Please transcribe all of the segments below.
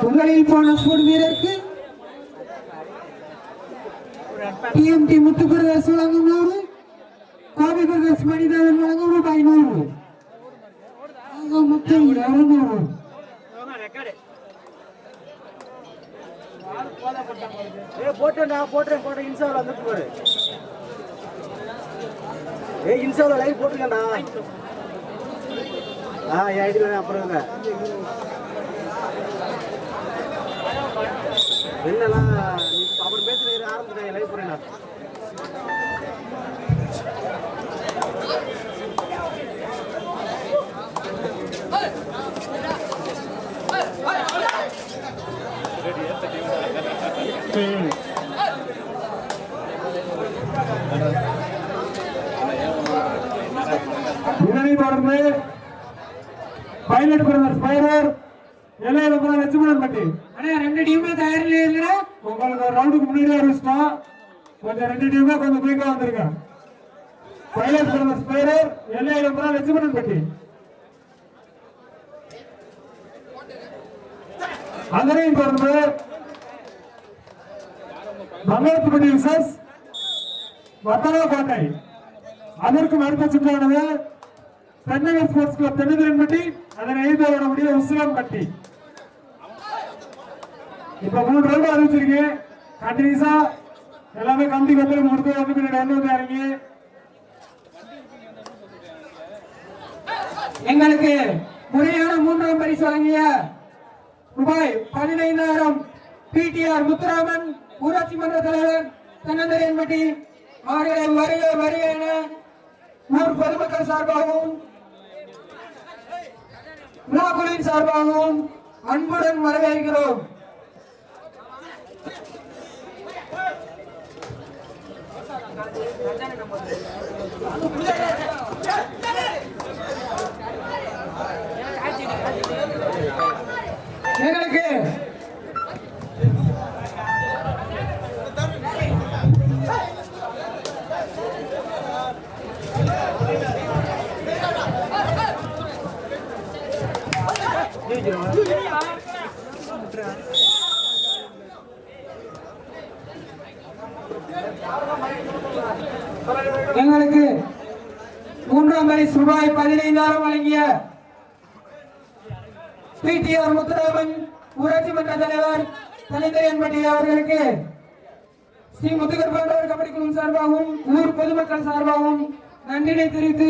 புகழில் போன ஸ்போர்ட் வீரருக்கு டிஎம்டி முத்து பிரதர்ஸ் வழங்கும் நூறு கோபி பிரதர்ஸ் மணிதேவன் வழங்கும் ரூபாய் நூறு. ஆக மொத்தம் இருநூறு. போட்டேன்டா போட்டேன் போட்டேன் இன்ஸ்டாவில் வந்துட்டு போறேன் ஏய் இன்ஸ்டாவில் லைவ் போட்டிருக்கேன்டா. ஆ என் ஐடியில் அப்புறம் இல்லை என்னெல்லாம் நீ அப்புறம் பேசுகிற ஆரம்பிச்சிட்டேன் லைவ் போடுறேன் இதனை தொடர்ந்து பைலட் பிரதர்ஸ் பைரர் எல்லையில லட்சுமணன் பட்டி. அண்ணா ரெண்டு டீமே தயாரில் இல்லைன்னா உங்களுக்கு ஒரு ரவுண்டுக்கு முன்னாடி அறிவிச்சிட்டோம் கொஞ்சம் ரெண்டு டீமே கொஞ்சம் குயிக்கா வந்துருங்க. பைலட் பிரதர்ஸ் பைரர் எல்லையில லட்சுமணன் பட்டி. அதனையும் தொடர்ந்து மங்களத்துப்பட்டி விசஸ் வத்தனக்கோட்டை அதற்கும் அடுத்த சுற்றானது தென்னக ஸ்போர்ட்ஸ் கிளப் தென்னதிரன்பட்டி அதனை எழுத முடிய உசிலம்பட்டி இப்ப மூணு ரவுண்ட் அறிவிச்சிருக்கேன் கண்டினியூஸா எல்லாமே கம்பி கொண்டு முடித்து வந்து பின்னாடி வந்து வந்து இறங்கி எங்களுக்கு முறையான மூன்றாம் பரிசு வழங்கிய ரூபாய் பதினைந்தாயிரம் பிடிஆர் முத்துராமன் ஊராட்சி மன்ற தலைவர் தென்னந்தரையன்பட்டி அவர்களை வருக வருக என ஊர் பொதுமக்கள் சார்பாகவும் விழாக்குழுவின் சார்பாகவும் அன்புடன் வரவேற்கிறோம். எங்களுக்கு எங்களுக்கு மூன்றாம் பரிசு ரூபாய் பதினைந்தாயிரம் வழங்கிய பிடிஆர் முத்துராமன் ஊராட்சி மன்ற தலைவர் தனித்தரியன்பட்டி அவர்களுக்கு ஸ்ரீ முத்துகர் பண்டவர் கபடி குழு சார்பாகவும் ஊர் பொதுமக்கள் சார்பாகவும் நன்றினை தெரிவித்து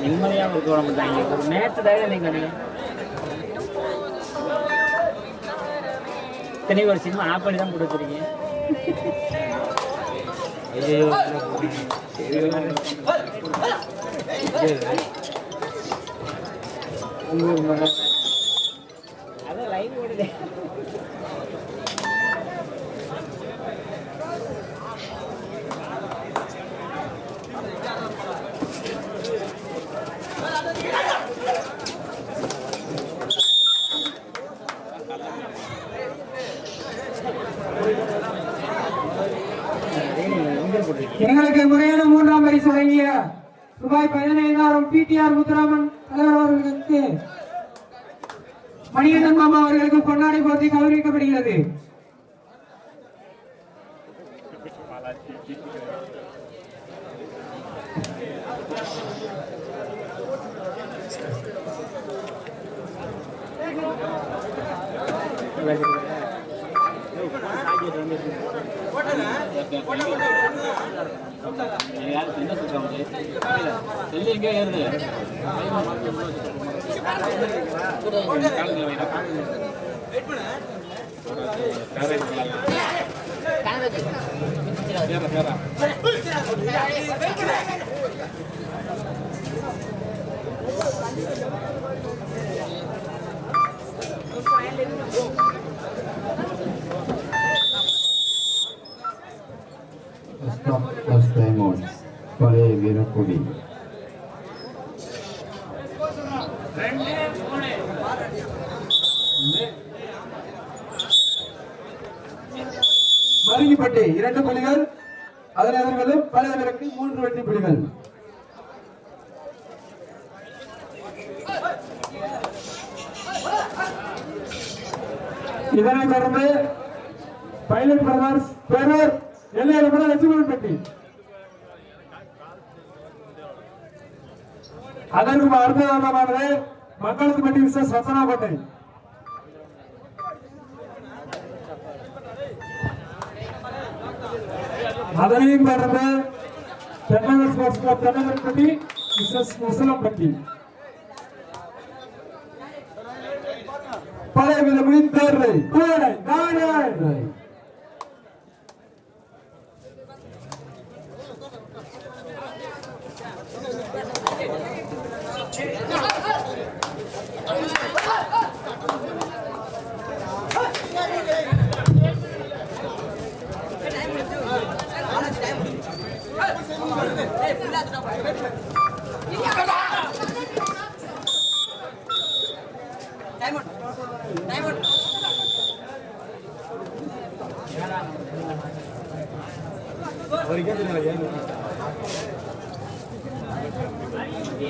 நிம்மதியாக இருக்க விட மாட்டாங்க ஒரு நேற்று தான் நீங்கள் இத்தனை ஒரு சினிமா ஆஃப் பண்ணி தான் கொடுத்துருக்கீங்க ஐயோ எங்களுக்கு முறையான மூன்றாம் பரிசு வழங்கிய ரூபாய் பதினைந்தாயிரம் பிடிஆர் முத்துராமன் தலைவர் அவர்களுக்கு மணிகண்டன் மாமா அவர்களுக்கு பொன்னாடை போர்த்தி கௌரவிக்கப்படுகிறது. என்ன சொல்றாங்க செல்லு எங்கே ஏறுது Thank you. பழைய வீரக்குடி மருங்கிப்பட்டி இரண்டு புலிகள் அதன் எதிர்களும் பழைய வீரக்கு மூன்று வெற்றி புலிகள். இதனைத் தொடர்ந்து பைலட் பிரதர்ஸ் பேரூர் எல்லையரமன லட்சுமணன்பட்டி அதற்கு அடுத்ததானது மங்களத்துப்பட்டி விசஸ் ரத்தனாக்கோட்டை அதனையும் தொடர்ந்து தென்னகர் ஸ்போர்ட்ஸ் கிளப் தென்னகர்பட்டி மிஸ்ஸஸ் முசலம்பட்டி பழைய விதங்களின் தேர்வை நாடு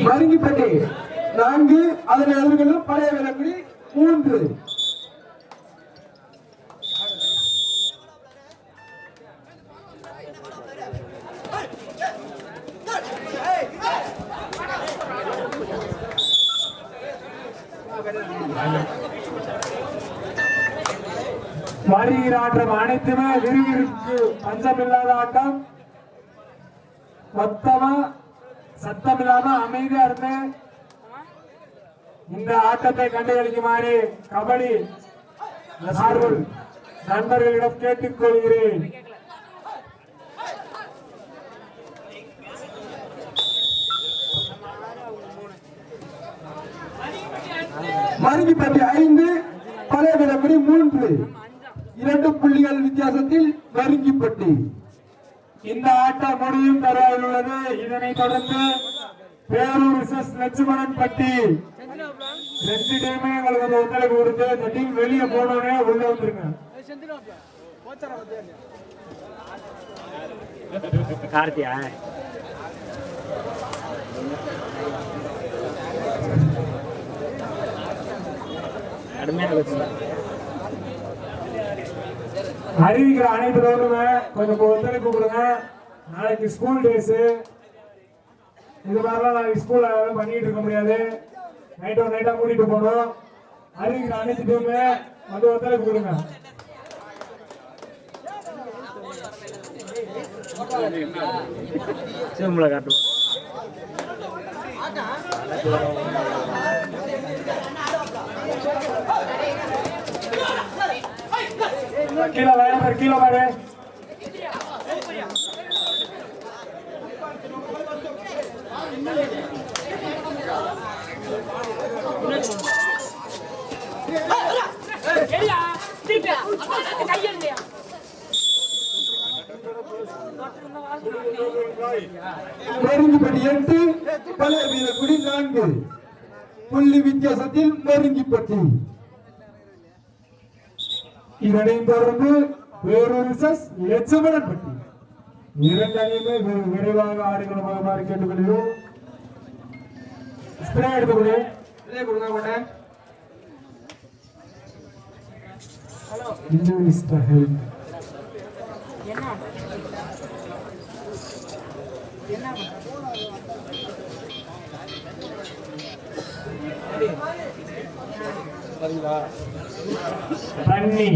மருங்கிப்பட்டி நான்கு அதன் எதிர்களும் பழைய விலங்குடி மூன்று வருகிற ஆட்டம் அனைத்துமே விறுவிறுக்கு பஞ்சமில்லாத ஆட்டம். மொத்தமா சத்தம் இல்லாம அமைதியா இருந்து இந்த ஆட்டத்தை கண்டுகளிக்குமாறு கபடி ஆர்வல் நண்பர்களிடம் கேட்டுக்கொள்கிறேன். மருங்கிப்பட்டி ஐந்து பழைய விதப்படி மூன்று. இரண்டு புள்ளிகள் வித்தியாசத்தில் மருங்கிப்பட்டி இந்த ஆட்டம் முடியும் தருவாயில் உள்ளது. இதனைத் தொடர்ந்து பேரூர் லட்சுமணன் பட்டி. ரெண்டு டீமே எங்களுக்கு ஒத்துழைப்பு கொடுத்து இந்த டீம் வெளியே போனோடனே உள்ள வந்துருங்க. கார்த்தியா? கடுமையாக அறிவிக்கிற அனைத்து ரோடுமே கொஞ்சம் ஒத்துழைப்பு கொடுங்க. நாளைக்கு ஸ்கூல் டேஸ் இது மாதிரிலாம் நாளைக்கு ஸ்கூலில் பண்ணிட்டு இருக்க முடியாது. நைட்டோ நைட்டா கூட்டிட்டு போகணும். அறிவிக்கிற அனைத்து டீமுமே வந்து ஒத்துழைப்பு கொடுங்க. சிவம்பளை காட்டும் கீழே வேற கீழே பாரு நெருங்கிப்பட்டி எட்டு பழைய வீரக்குடி நான்கு. புள்ளி வித்தியாசத்தில் மருங்கிப்பட்டி இதனையும் தொடர்ந்து வேறொரு விசஸ் லட்சுமணன்பட்டி. இரண்டு அணியுமே வெகு விரைவாக ஆடுகளுமாறு கேட்டுக்கொள்கிறோம். ஸ்ப்ரே எடுத்துக்கொடு. ஸ்ப்ரே கொடுங்க இன்னும் தண்ணி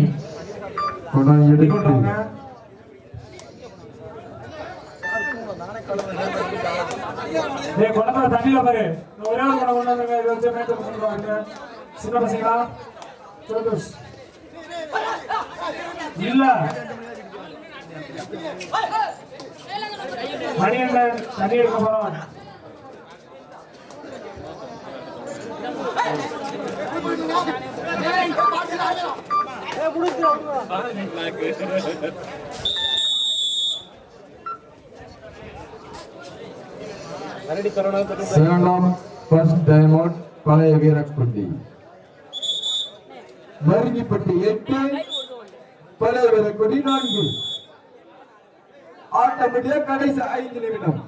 குடம் கொண்டு எடுத்து. டேய் குடத்துல தண்ணியில பாரு. ஒரே ஒரு குடம் கொண்டு வந்துருங்க இதை வச்சு மேய்ச்சல் பண்ணிட்டு வாங்க சின்ன பசங்களா? சந்தோஷ் இல்ல. மணி என்ன? தண்ணி எடுக்க போறோம். ஏ முடிச்சு விடுவா கரடி தரோனா தரும் சேலம் ஃபர்ஸ்ட் டைம் அவுட் பழைய வீரக்குடி மருங்கிப்பட்டி எட்டு பழைய வீரக்குடி நான்கு ஆட்டமுடிய கடைசி ஐந்து நிமிடம்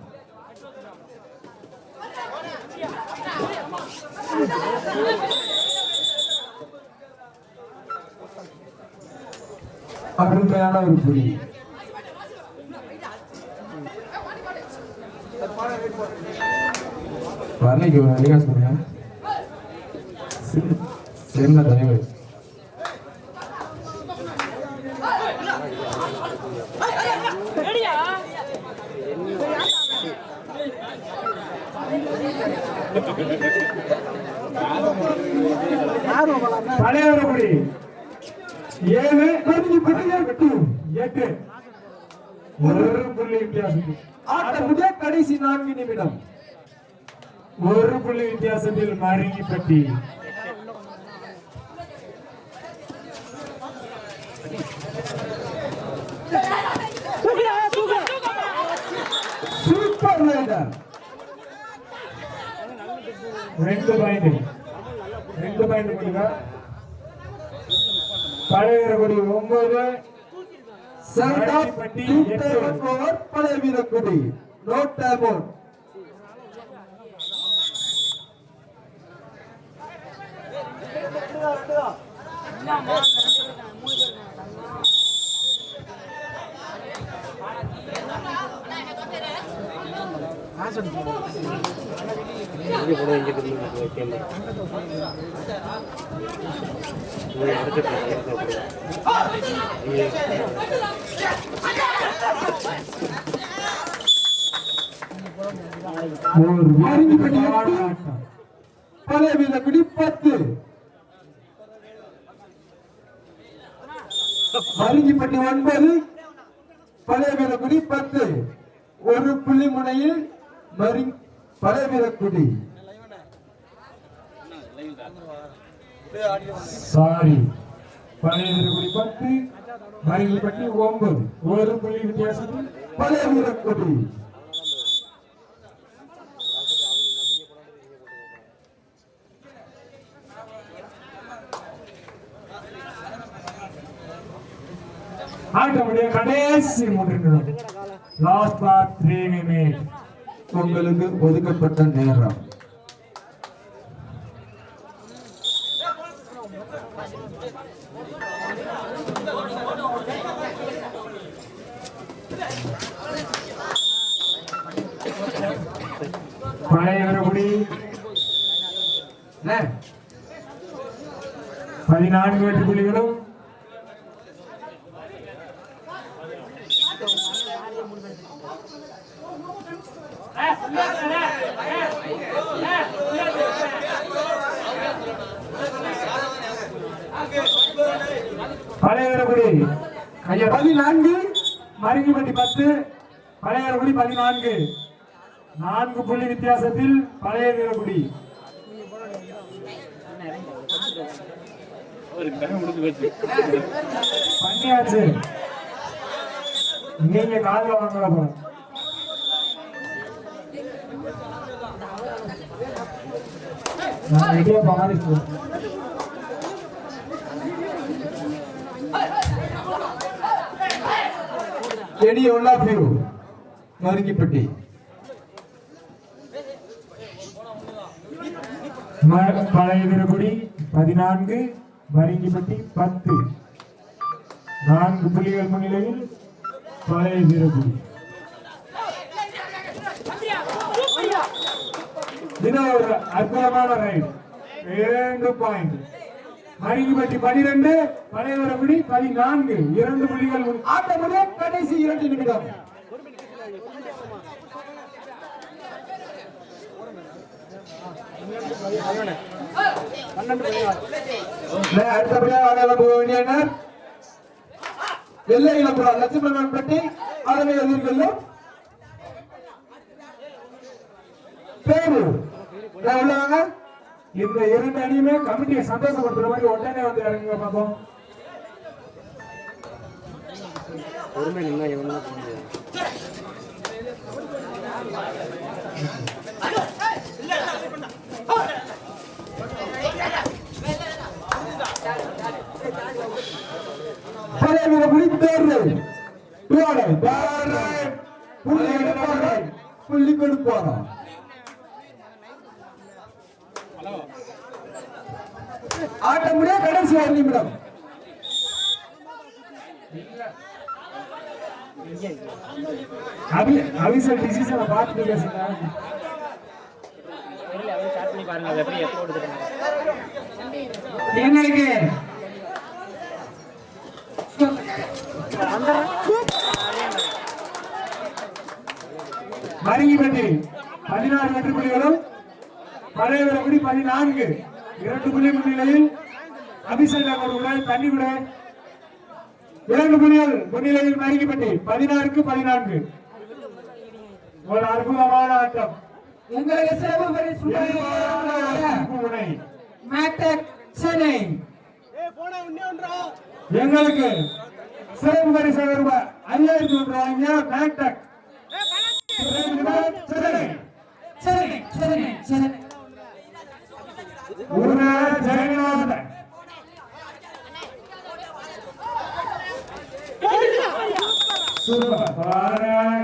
அருமையான ஒரு புள்ளி. வரலைக்கு அதிகா சொல்லுங்க. என்ன தயவு ஆர்வம் ஏழு பதினெட்டு எட்டு. ஒரு புள்ளி வித்தியாசத்தில். ஆட்டமுடிய கடைசி நான்கு நிமிடம். ஒரு புள்ளி வித்தியாசத்தில் மருங்கி பட்டி சூப்பர் ரைடர். ரெண்டு பாயிண்ட். ரெண்டு பாயிண்ட் கொடுங்க. பழையவரப்படி ஒன்பது மருங்கிப்பட்டி டூ எட்டு. டைம் ஓவர் பழைய வீரக்குடி நோ டைம் அவுட் பலவித வீரப்படி எட்டு ஆட்டம் பழைய பத்து மருங்கிப்பட்டி ஒன்பது பழைய வீரக்குடி பத்து ஒரு புள்ளி முனையில் மரிங் பழைய சாரி. பழையவரப்படி பத்து மருங்கிப்பட்டி ஒன்பது. ஒரு புள்ளி வித்தியாசத்தில் பழைய ஆட்டமுடைய கடைசி மூன்று லாஸ்ட் பார் த்ரீ மினிட் உங்களுக்கு ஒதுக்கப்பட்ட நேரம் பழையவரபடி அண்ணே, பதினான்கு வெற்றி புள்ளிகளும் பழையவரபடி ஐயா பதினான்கு மருங்கிப்பட்டி பத்து பழையவரபடி பதினான்கு. நான்கு புள்ளி வித்தியாசத்தில் பழைய வீரகுடி பண்ணியாச்சு நீங்க கால வாங்க போல நான் ரெடியா பாரி any மருங்கிப்பட்டி பழைய வீரகுடி பதினான்கு. மருங்கிப்பட்டி பத்து. நான்கு புள்ளிகள் முன்னிலையில் பழைய வீரகுடி இது ஒரு அற்புதமான ரைட் இரண்டு பாயிண்ட் மருங்கிப்பட்டி பனிரெண்டு பழைய பதினான்கு இரண்டு புள்ளிகள் முன்- ஆட்டமுடைய கடைசி இரண்டு நிமிடம் பன்னெண்டு பதினாறு அடுத்தபடியாக ஆடல போக வேண்டியனர் வெள்ளை இளம்புறம் லட்சுமணன் பட்டி அதனை எதிர்கொள்ளும் பேரு. உள்ளவங்க. இந்த இரண்டு அணியுமே கமிட்டியை சந்தோஷப்படுத்துற மாதிரி உடனே வந்து இறங்குங்க பார்ப்போம் பொறுமை நின்னா போக பழைய முடித்தேர்வு போடு, பாரு. புள்ளி எடுப்பாரு. புள்ளி கொடுப்பாரா ஆட்டம் முடிய கடைசி ஒரு நிமிடம் அபி டிசிஷனை பேசுங்க தெரியல மருங்கிப்பட்டி பதினாறு வெற்றி புள்ளிகளும் பழையவரகுடி பதினான்கு. இரண்டு புள்ளி முன்னிலையில் அபிஷேக் அவர்களுடன் தண்ணி விட இரண்டு புள்ளிகள் முன்னிலையில் மருங்கிப்பட்டி பதினாறுக்கு பதினான்கு. ஒரு அற்புதமான ஆட்டம். உங்களுக்கு சிறப்பு பரிசு சென்னை. எங்களுக்கு சிறப்பு பரிசு ரூபாய் ஐயாயிரத்தி ஒன்று சென்னை ஒரு ஜெகநாதன் சூப்பர்.